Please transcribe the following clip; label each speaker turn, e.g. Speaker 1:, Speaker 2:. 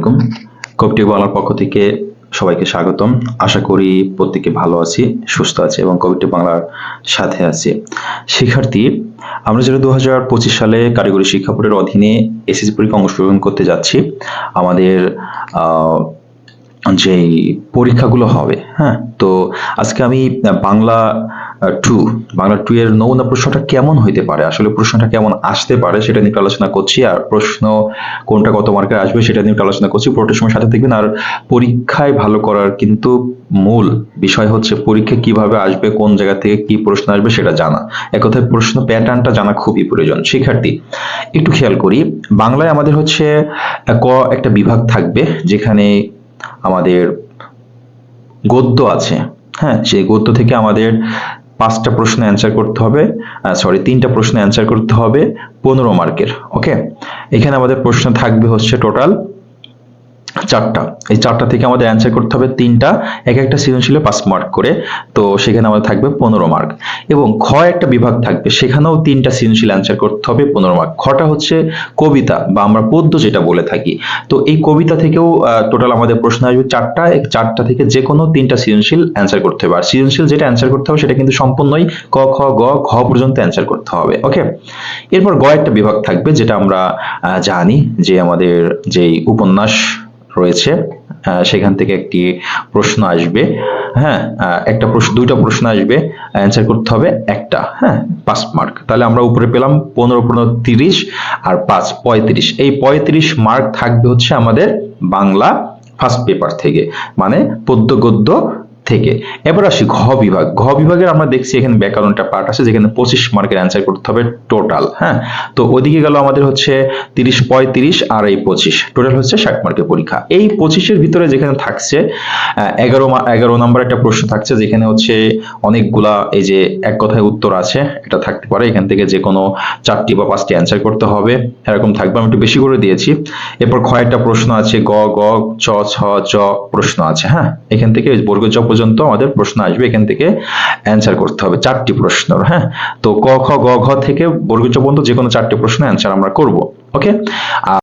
Speaker 1: আলাইকুম। কপটি বাংলার পক্ষ থেকে সবাইকে স্বাগতম। আশা করি প্রত্যেকে ভালো আছি, সুস্থ আছে এবং কবিটি বাংলার সাথে আছে। শিক্ষার্থী, আমরা যেটা দু হাজার পঁচিশ সালে কারিগরি শিক্ষা বোর্ডের অধীনে এসএসসি পরীক্ষা অংশগ্রহণ করতে যাচ্ছি, আমাদের যেই পরীক্ষাগুলো হবে হ্যাঁ? তো আজকে আমি বাংলা টু বাংলা টু এর নমুনা প্রশ্নটা কেমন হইতে পারে? আসলে প্রশ্নটা কেমন আসতে পারে সেটা নিয়ে আলোচনা করছি, আর প্রশ্ন কোনটা কত মার্কের আসবে সেটা নিয়ে আলোচনা করছি। পুরোটা সময় সাথে দেখবেন, আর পরীক্ষায় ভালো করার কিন্তু মূল বিষয় হচ্ছে পরীক্ষা কীভাবে আসবে, কোন জায়গা থেকে কি প্রশ্ন আসবে সেটা জানা। এক কথায় প্রশ্ন প্যাটার্নটা জানা খুবই প্রয়োজন। শিক্ষার্থী, একটু খেয়াল করি, বাংলায় আমাদের হচ্ছে ক একটা বিভাগ থাকবে, যেখানে আমাদের গদ্য আছে হ্যাঁ? সেই গদ্য থেকে আমাদের পাঁচটা প্রশ্ন অ্যান্সার করতে হবে সরি তিনটা প্রশ্ন অ্যান্সার করতে হবে, পনেরো মার্কের ওকে এখানে আমাদের প্রশ্ন থাকবে হচ্ছে টোটাল চারটা। এই চারটা থেকে আমাদের অ্যান্সার করতে হবে তিনটা। এক একটা সৃজনশীলে পাঁচ মার্ক করে। তো সেখানে আমাদের থাকবে পনেরো মার্ক এবং খ একটা বিভাগ থাকবে, সেখানেও তিনটা সৃজনশীল অ্যান্সার করতে হবে পনেরো মার্ক খটা হচ্ছে কবিতা বা আমরা পদ্য যেটা বলে থাকি। তো এই কবিতা থেকেও টোটাল আমাদের প্রশ্ন আসবে চারটা। চারটা থেকে যে কোনো তিনটা সৃজনশীল অ্যান্সার করতে হবে। আর সৃজনশীল যেটা অ্যান্সার করতে হবে সেটা কিন্তু সম্পূর্ণই ক, খ, গ ঘ পর্যন্ত অ্যান্সার করতে হবে। ওকে এরপর গ একটা বিভাগ থাকবে যেটা আমরা জানি যে আমাদের যেই উপন্যাস রয়েছে সেখান থেকে একটি প্রশ্ন আসবে হ্যাঁ একটা প্রশ্ন, দুইটা প্রশ্ন আসবে অ্যান্সার করতে হবে একটা হ্যাঁ পাঁচ মার্ক তাহলে আমরা উপরে পেলাম পনেরো পনেরো, তিরিশ আর পাঁচ, পঁয়ত্রিশ। এই পঁয়ত্রিশ মার্ক থাকবে হচ্ছে আমাদের বাংলা ফার্স্ট পেপার থেকে মানে পদ্য গদ্য থেকে। এবার আসি ঘ বিভাগ। ঘ বিভাগের আমরা দেখছি এখানে ব্যাকরণটা পার্ট আছে, যেখানে পঁচিশ মার্কের অ্যান্সার করতে হবে টোটাল হ্যাঁ? তো ওইদিকে গেল আমাদের হচ্ছে তিরিশ পঁয়ত্রিশ আর এই পঁচিশ। টোটাল হচ্ছে ষাট মার্কের পরীক্ষা। এই পঁচিশের ভিতরে যেখানে থাকছে এগারো এগারো নম্বর একটা প্রশ্ন থাকছে, যেখানে হচ্ছে অনেকগুলা এই যে এক কথায় উত্তর আছে, এটা থাকতে পারে। এখান থেকে যে কোনো চারটি বা পাঁচটি অ্যান্সার করতে হবে। এরকম থাকবে, আমি একটু বেশি করে দিয়েছি। এরপর কয়েকটা প্রশ্ন আছে, গ গ, চ, ছ, চ প্রশ্ন আছে হ্যাঁ? এখান থেকে বর্গ জ পর্যন্ত আমাদের প্রশ্ন আসবে, এখান থেকে অ্যান্সার করতে হবে চারটি প্রশ্ন হ্যাঁ? তো ক, খ, গ, ঘ থেকে বর্গীয় পর্যন্ত যে কোনো চারটি প্রশ্ন অ্যান্সার আমরা করব ওকে